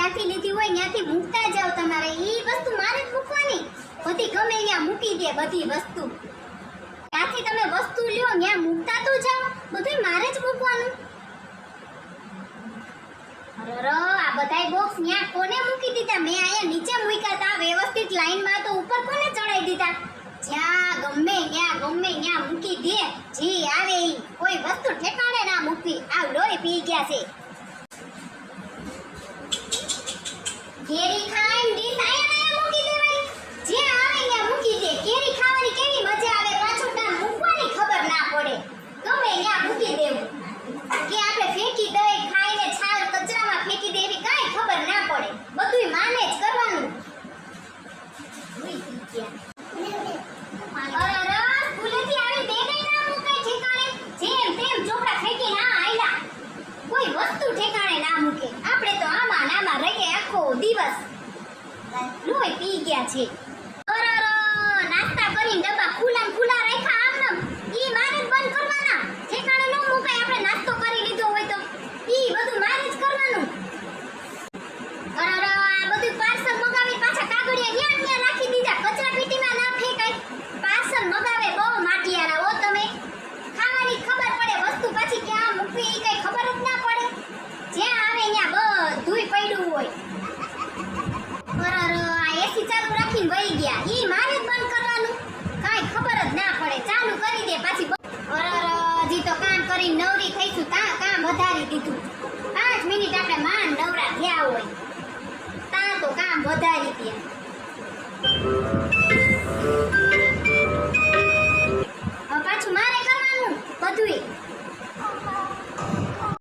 જ્યાંથી લીધી હોય ત્યાંથી મૂકતા જાવ તમારે. એ વસ્તુ મારે જ મૂકવાની. બધી ગમે ત્યાં મૂકી દે બધી વસ્તુ. ત્યાંથી તમે વસ્તુ લ્યો ત્યાં મૂકતા તો જાઓ. બધું મારે જ મૂકવાનું. અરર, આ બધાય બોક્સ ત્યાં કોને મૂકી દીધા? મેં અહીંયા નીચે મૂક્યા હતા વ્યવસ્થિત લાઈનમાં તો ઉપર કોને ચડાવી દીધા? જ્યાં ગમે ત્યાં ગમે ત્યાં મૂકી દે. જી આવે કોઈ વસ્તુ ઠેકાણે ના મૂકવી. આ લોહી પી ગયા છે. here it. દિવસ. લોહી પી ગયા છે અરર, નાસ્તા કરીને ડબ્બા ખુલ્લા ને ખુલ્લા રાખ્યા આમનેમ. ઈ મારે જ બંધ કરવાના ઠેકાણે ન મુકાય આપણે નાસ્તો કરી લીધો હોય તો ઈ બધું મારે જ કરવાનું અરર, આ બધું પાર્સલ મગાવી પાછા કાગળિયા ન્યા ને ન્યા રાખી દીધા કચરા પેટીમાં ના ફેંકાય પાર્સલ મગાવે બહુ માટિયારા હો તમે ખાવાની ખબર પડે વસ્તુ પછી ક્યાં મૂકવી ઈ કઈ ખબર જ ના પડે જ્યાં આવે ત્યાં બધુંય પડ્યું હોય અરર, આ એસી ચાલુ રાખીને વહી ગયા. ઈ મારે બંધ કરવાનું. કાંઈ ખબર જ ના પડે. ચાલુ કરી દે પાછી. હજી તો કામ કરી નવરી થઈશું. તા, કામ વધારી દીધું. પાંચ મિનિટ આપણે માંડ નવરા થયા હોય. તા તો કામ વધારી દે. પાછું મારે કરવાનું? બધુંય.